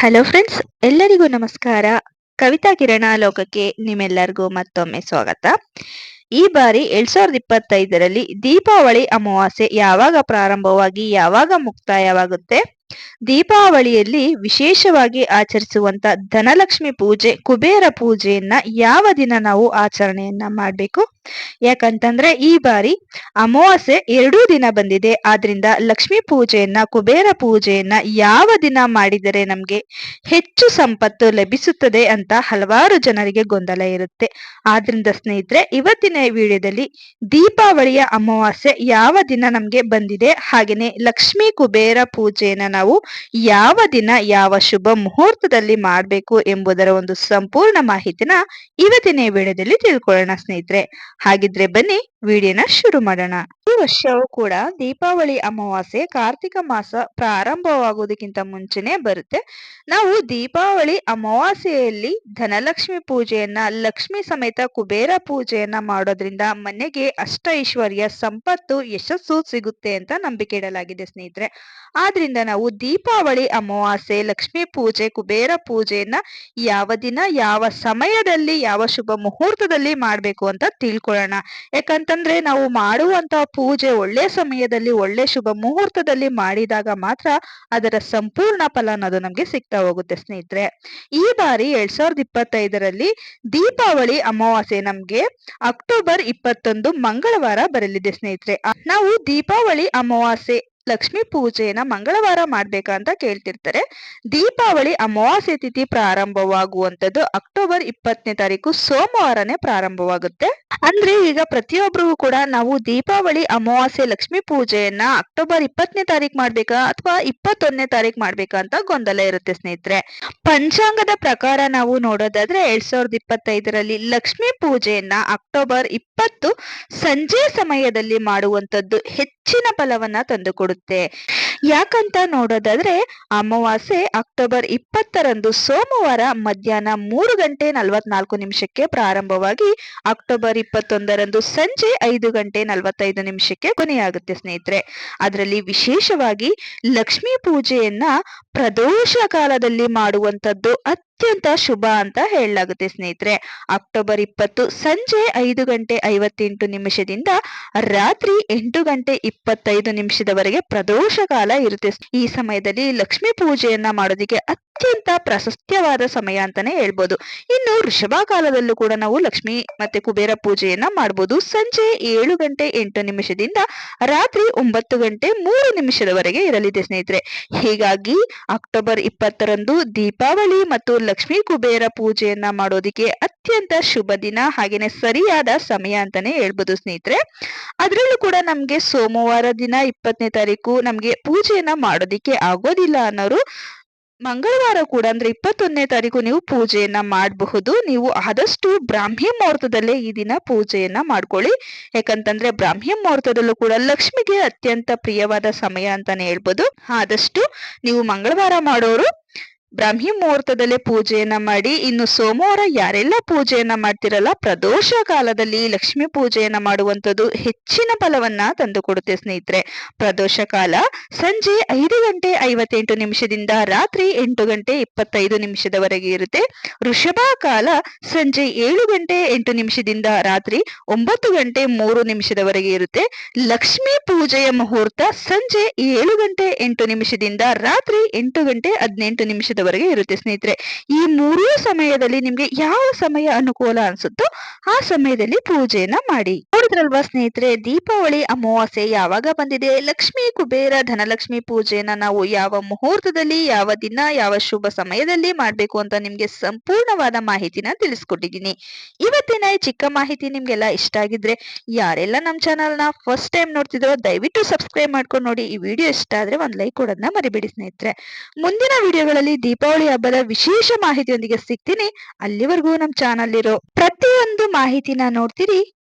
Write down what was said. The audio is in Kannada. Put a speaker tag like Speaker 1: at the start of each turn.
Speaker 1: ಹಲೋ ಫ್ರೆಂಡ್ಸ್ ಎಲ್ಲರಿಗೂ ನಮಸ್ಕಾರ. ಕವಿತಾ ಕಿರಣ ಲೋಕಕ್ಕೆ ನಿಮ್ಮೆಲ್ಲರಿಗೂ ಮತ್ತೊಮ್ಮೆ ಸ್ವಾಗತ. ಈ ಬಾರಿ ಎರಡ್ ಸಾವಿರದ ಇಪ್ಪತ್ತೈದರಲ್ಲಿ ದೀಪಾವಳಿ ಅಮಾವಾಸ್ಯೆ ಯಾವಾಗ ಪ್ರಾರಂಭವಾಗಿ ಯಾವಾಗ ಮುಕ್ತಾಯವಾಗುತ್ತೆ? ದೀಪಾವಳಿಯಲ್ಲಿ ವಿಶೇಷವಾಗಿ ಆಚರಿಸುವಂತ ಧನಲಕ್ಷ್ಮಿ ಪೂಜೆ, ಕುಬೇರ ಪೂಜೆಯನ್ನ ಯಾವ ದಿನ ನಾವು ಆಚರಣೆಯನ್ನ ಮಾಡ್ಬೇಕು? ಯಾಕಂತಂದ್ರೆ ಈ ಬಾರಿ ಅಮಾವಾಸ್ಯೆ ಎರಡೂ ದಿನ ಬಂದಿದೆ. ಆದ್ರಿಂದ ಲಕ್ಷ್ಮೀ ಪೂಜೆಯನ್ನ, ಕುಬೇರ ಪೂಜೆಯನ್ನ ಯಾವ ದಿನ ಮಾಡಿದರೆ ನಮ್ಗೆ ಹೆಚ್ಚು ಸಂಪತ್ತು ಲಭಿಸುತ್ತದೆ ಅಂತ ಹಲವಾರು ಜನರಿಗೆ ಗೊಂದಲ ಇರುತ್ತೆ. ಆದ್ರಿಂದ ಸ್ನೇಹಿತರೆ, ಇವತ್ತಿನ ವಿಡಿಯೋದಲ್ಲಿ ದೀಪಾವಳಿಯ ಅಮಾವಾಸ್ಯೆ ಯಾವ ದಿನ ನಮ್ಗೆ ಬಂದಿದೆ, ಹಾಗೇನೆ ಲಕ್ಷ್ಮೀ ಕುಬೇರ ಪೂಜೆಯನ್ನ ನಾವು ಯಾವ ದಿನ, ಯಾವ ಶುಭ ಮುಹೂರ್ತದಲ್ಲಿ ಮಾಡಬೇಕು ಎಂಬುದರ ಒಂದು ಸಂಪೂರ್ಣ ಮಾಹಿತಿನ ಇವತ್ತಿನ ವಿಡಿಯೋದಲ್ಲಿ ತಿಳ್ಕೊಳ್ಳೋಣ ಸ್ನೇಹಿತರೆ. ಹಾಗಿದ್ರೆ ಬನ್ನಿ ವಿಡಿಯೋನ ಶುರು ಮಾಡೋಣ. ವರ್ಷವೂ ಕೂಡ ದೀಪಾವಳಿ ಅಮಾವಾಸ್ಯೆ ಕಾರ್ತಿಕ ಮಾಸ ಪ್ರಾರಂಭವಾಗುವುದಕ್ಕಿಂತ ಮುಂಚೆನೆ ಬರುತ್ತೆ. ನಾವು ದೀಪಾವಳಿ ಅಮಾವಾಸ್ಯೆಯಲ್ಲಿ ಧನಲಕ್ಷ್ಮಿ ಪೂಜೆಯನ್ನ, ಲಕ್ಷ್ಮಿ ಸಮೇತ ಕುಬೇರ ಪೂಜೆಯನ್ನ ಮಾಡೋದ್ರಿಂದ ಮನೆಗೆ ಅಷ್ಟ ಐಶ್ವರ್ಯ ಸಂಪತ್ತು, ಯಶಸ್ಸು ಸಿಗುತ್ತೆ ಅಂತ ನಂಬಿಕೆ ಇಡಲಾಗಿದೆ ಸ್ನೇಹಿತರೆ. ಆದ್ರಿಂದ ನಾವು ದೀಪಾವಳಿ ಅಮಾವಾಸ್ಯೆ, ಲಕ್ಷ್ಮಿ ಪೂಜೆ, ಕುಬೇರ ಪೂಜೆಯನ್ನ ಯಾವ ದಿನ, ಯಾವ ಸಮಯದಲ್ಲಿ, ಯಾವ ಶುಭ ಮುಹೂರ್ತದಲ್ಲಿ ಮಾಡ್ಬೇಕು ಅಂತ ತಿಳ್ಕೊಳ್ಳೋಣ. ಯಾಕಂತಂದ್ರೆ ನಾವು ಮಾಡುವಂತ ಪೂಜೆ ಒಳ್ಳೆ ಸಮಯದಲ್ಲಿ, ಒಳ್ಳೆ ಶುಭ ಮುಹೂರ್ತದಲ್ಲಿ ಮಾಡಿದಾಗ ಮಾತ್ರ ಅದರ ಸಂಪೂರ್ಣ ಫಲ ಅನ್ನೋದು ನಮ್ಗೆ ಸಿಗ್ತಾ ಹೋಗುತ್ತೆ ಸ್ನೇಹಿತರೆ. ಈ ಬಾರಿ ಎರಡ್ ಸಾವಿರದ ಇಪ್ಪತ್ತೈದರಲ್ಲಿ ದೀಪಾವಳಿ ಅಮಾವಾಸ್ಯೆ ನಮ್ಗೆ ಅಕ್ಟೋಬರ್ ಇಪ್ಪತ್ತೊಂದು ಮಂಗಳವಾರ ಬರಲಿದೆ ಸ್ನೇಹಿತರೆ. ನಾವು ದೀಪಾವಳಿ ಅಮಾವಾಸ್ಯೆ ಲಕ್ಷ್ಮೀ ಪೂಜೆಯನ್ನ ಮಂಗಳವಾರ ಮಾಡ್ಬೇಕಂತ ಕೇಳ್ತಿರ್ತಾರೆ. ದೀಪಾವಳಿ ಅಮಾವಾಸ್ಯೆ ತಿಥಿ ಪ್ರಾರಂಭವಾಗುವಂತದ್ದು ಅಕ್ಟೋಬರ್ ಇಪ್ಪತ್ತನೇ ತಾರೀಕು ಸೋಮವಾರನೇ ಪ್ರಾರಂಭವಾಗುತ್ತೆ. ಅಂದ್ರೆ ಈಗ ಪ್ರತಿಯೊಬ್ಬರಿಗೂ ಕೂಡ ನಾವು ದೀಪಾವಳಿ, ಅಮಾವಾಸ್ಯೆ, ಲಕ್ಷ್ಮೀ ಪೂಜೆಯನ್ನ ಅಕ್ಟೋಬರ್ ಇಪ್ಪತ್ತನೇ ತಾರೀಕು ಮಾಡ್ಬೇಕಾ ಅಥವಾ ಇಪ್ಪತ್ತೊಂದನೇ ತಾರೀಕು ಮಾಡ್ಬೇಕಾ ಅಂತ ಗೊಂದಲ ಇರುತ್ತೆ ಸ್ನೇಹಿತರೆ. ಪಂಚಾಂಗದ ಪ್ರಕಾರ ನಾವು ನೋಡೋದಾದ್ರೆ ಎರಡ್ ಸಾವಿರದ ಇಪ್ಪತ್ತೈದರಲ್ಲಿ ಲಕ್ಷ್ಮೀ ಪೂಜೆಯನ್ನ ಅಕ್ಟೋಬರ್ ಇಪ್ಪತ್ತು ಸಂಜೆ ಸಮಯದಲ್ಲಿ ಮಾಡುವಂತದ್ದು ಹೆಚ್ಚಿನ ಫಲವನ್ನ ತಂದುಕೊಡುತ್ತೆ. ಯಾಕಂತ ನೋಡೋದಾದ್ರೆ, ಅಮಾವಾಸ್ಯೆ ಅಕ್ಟೋಬರ್ ಇಪ್ಪತ್ತರಂದು ಸೋಮವಾರ ಮಧ್ಯಾಹ್ನ ಮೂರು ಗಂಟೆ ನಲವತ್ನಾಲ್ಕು ನಿಮಿಷಕ್ಕೆ ಪ್ರಾರಂಭವಾಗಿ ಅಕ್ಟೋಬರ್ ಇಪ್ಪತ್ತೊಂದರಂದು ಸಂಜೆ ಐದು ಗಂಟೆ ನಲವತ್ತೈದು ನಿಮಿಷಕ್ಕೆ ಕೊನೆಯಾಗುತ್ತೆ ಸ್ನೇಹಿತರೆ. ಅದರಲ್ಲಿ ವಿಶೇಷವಾಗಿ ಲಕ್ಷ್ಮೀ ಪೂಜೆಯನ್ನ ಪ್ರದೋಷ ಕಾಲದಲ್ಲಿ ಮಾಡುವಂಥದ್ದು ಅತ್ಯಂತ ಶುಭ ಅಂತ ಹೇಳಲಾಗುತ್ತೆ ಸ್ನೇಹಿತರೆ. ಅಕ್ಟೋಬರ್ ಇಪ್ಪತ್ತು ಸಂಜೆ ಐದು ಗಂಟೆ ಐವತ್ತೆಂಟು ನಿಮಿಷದಿಂದ ರಾತ್ರಿ ಎಂಟು ಗಂಟೆ ಇಪ್ಪತ್ತೈದು ನಿಮಿಷದವರೆಗೆ ಪ್ರದೋಷ ಕಾಲ ಇರುತ್ತೆ. ಈ ಸಮಯದಲ್ಲಿ ಲಕ್ಷ್ಮೀ ಪೂಜೆಯನ್ನ ಮಾಡೋದಿಕ್ಕೆ ಅತ್ಯಂತ ಪ್ರಶಸ್ತ್ಯವಾದ ಸಮಯ ಅಂತಾನೆ ಹೇಳ್ಬೋದು. ಇನ್ನು ಋಷಭ ಕಾಲದಲ್ಲೂ ಕೂಡ ನಾವು ಲಕ್ಷ್ಮಿ ಮತ್ತೆ ಕುಬೇರ ಪೂಜೆಯನ್ನ ಮಾಡಬಹುದು ಸಂಜೆ ಏಳು ಗಂಟೆ ಎಂಟು ನಿಮಿಷದಿಂದ ರಾತ್ರಿ ಒಂಬತ್ತು ಗಂಟೆ ಮೂರು ನಿಮಿಷದವರೆಗೆ ಇರಲಿದೆ ಸ್ನೇಹಿತರೆ. ಹೀಗಾಗಿ ಅಕ್ಟೋಬರ್ ಇಪ್ಪತ್ತರಂದು ದೀಪಾವಳಿ ಮತ್ತು ಲಕ್ಷ್ಮಿ ಕುಬೇರ ಪೂಜೆಯನ್ನ ಮಾಡೋದಿಕ್ಕೆ ಅತ್ಯಂತ ಶುಭ ದಿನ ಹಾಗೇನೆ ಸರಿಯಾದ ಸಮಯ ಅಂತಾನೆ ಹೇಳ್ಬೋದು ಸ್ನೇಹಿತರೆ. ಅದರಲ್ಲೂ ಕೂಡ ನಮ್ಗೆ ಸೋಮವಾರ ದಿನ ಇಪ್ಪತ್ತನೇ ತಾರೀಕು ನಮ್ಗೆ ಪೂಜೆಯನ್ನ ಮಾಡೋದಿಕ್ಕೆ ಆಗೋದಿಲ್ಲ ಅನ್ನೋರು ಮಂಗಳವಾರ ಕೂಡ ಅಂದ್ರೆ ಇಪ್ಪತ್ತೊಂದನೇ ತಾರೀಕು ನೀವು ಪೂಜೆಯನ್ನ ಮಾಡಬಹುದು. ನೀವು ಆದಷ್ಟು ಬ್ರಾಹ್ಮಿ ಮುಹೂರ್ತದಲ್ಲೇ ಈ ದಿನ ಪೂಜೆಯನ್ನ ಮಾಡ್ಕೊಳ್ಳಿ. ಯಾಕಂತಂದ್ರೆ ಬ್ರಾಹ್ಮಿ ಮುಹೂರ್ತದಲ್ಲೂ ಕೂಡ ಲಕ್ಷ್ಮಿಗೆ ಅತ್ಯಂತ ಪ್ರಿಯವಾದ ಸಮಯ ಅಂತಾನೆ ಹೇಳ್ಬೋದು. ಆದಷ್ಟು ನೀವು ಮಂಗಳವಾರ ಮಾಡೋರು ಬ್ರಾಹ್ಮಿ ಮುಹೂರ್ತದಲ್ಲೇ ಪೂಜೆಯನ್ನ ಮಾಡಿ, ಇನ್ನು ಸೋಮವಾರ ಯಾರೆಲ್ಲ ಪೂಜೆಯನ್ನ ಮಾಡ್ತಿರಲ್ಲ, ಪ್ರದೋಷ ಕಾಲದಲ್ಲಿ ಲಕ್ಷ್ಮಿ ಪೂಜೆಯನ್ನ ಮಾಡುವಂತದ್ದು ಹೆಚ್ಚಿನ ಫಲವನ್ನ ತಂದುಕೊಡುತ್ತೆ ಸ್ನೇಹಿತರೆ. ಪ್ರದೋಷ ಕಾಲ ಸಂಜೆ ಐದು ಗಂಟೆ ಐವತ್ತೆಂಟು ನಿಮಿಷದಿಂದ ರಾತ್ರಿ ಎಂಟು ಗಂಟೆ ಇಪ್ಪತ್ತೈದು ನಿಮಿಷದವರೆಗೆ ಇರುತ್ತೆ. ವೃಷಭ ಕಾಲ ಸಂಜೆ ಏಳು ಗಂಟೆ ಎಂಟು ನಿಮಿಷದಿಂದ ರಾತ್ರಿ ಒಂಬತ್ತು ಗಂಟೆ ಮೂರು ನಿಮಿಷದವರೆಗೆ ಇರುತ್ತೆ. ಲಕ್ಷ್ಮಿ ಪೂಜೆಯ ಮುಹೂರ್ತ ಸಂಜೆ ಏಳು ಗಂಟೆ ಎಂಟು ನಿಮಿಷದಿಂದ ರಾತ್ರಿ ಎಂಟು ಗಂಟೆ ಹದಿನೆಂಟು ನಿಮಿಷ ನಿಮಿಷದವರೆಗೆ ಇರುತ್ತೆ ಸ್ನೇಹಿತರೆ. ಈ ಮೂರೂ ಸಮಯದಲ್ಲಿ ನಿಮ್ಗೆ ಯಾವ ಸಮಯ ಅನುಕೂಲ ಅನ್ಸುತ್ತೋ ಆ ಸಮಯದಲ್ಲಿ ಪೂಜೆಯನ್ನ ಮಾಡಿ. ನೋಡಿದ್ರಲ್ವಾ ಸ್ನೇಹಿತರೆ? ದೀಪಾವಳಿ ಅಮಾವಾಸ್ಯೆ ಯಾವಾಗ ಬಂದಿದೆ? ಲಕ್ಷ್ಮಿ ಕುಬೇರ, ಧನಲಕ್ಷ್ಮಿ ಪೂಜೆಯನ್ನ ನಾವು ಯಾವ ಮುಹೂರ್ತದಲ್ಲಿ, ಯಾವ ದಿನ, ಯಾವ ಶುಭ ಸಮಯದಲ್ಲಿ ಮಾಡ್ಬೇಕು ಅಂತ ನಿಮ್ಗೆ ಸಂಪೂರ್ಣವಾದ ಮಾಹಿತಿನ ತಿಳಿಸ್ಕೊಟ್ಟಿದ್ದೀನಿ. ಇವತ್ತಿನ ಈ ಚಿಕ್ಕ ಮಾಹಿತಿ ನಿಮ್ಗೆಲ್ಲ ಇಷ್ಟ ಆಗಿದ್ರೆ ಯಾರೆಲ್ಲ ನಮ್ ಚಾನಲ್ನ ಫಸ್ಟ್ ಟೈಮ್ ನೋಡ್ತಿದ್ರೋ ದಯವಿಟ್ಟು ಸಬ್ಸ್ಕ್ರೈಬ್ ಮಾಡ್ಕೊಂಡು ನೋಡಿ. ಈ ವಿಡಿಯೋ ಇಷ್ಟ ಆದ್ರೆ ಒಂದ್ ಲೈಕ್ ಕೊಡೋದನ್ನ ಮರಿಬೇಡಿ ಸ್ನೇಹಿತರೆ. ಮುಂದಿನ ವಿಡಿಯೋಗಳಲ್ಲಿ ದೀಪಾವಳಿ ಹಬ್ಬದ ವಿಶೇಷ ಮಾಹಿತಿಯೊಂದಿಗೆ ಸಿಗ್ತೀನಿ. ಅಲ್ಲಿವರೆಗೂ ನಮ್ ಚಾನಲ್ ಇರೋ ಪ್ರತಿಯೊಂದು ಮಾಹಿತಿನ ನೋಡ್ತೀರಿ.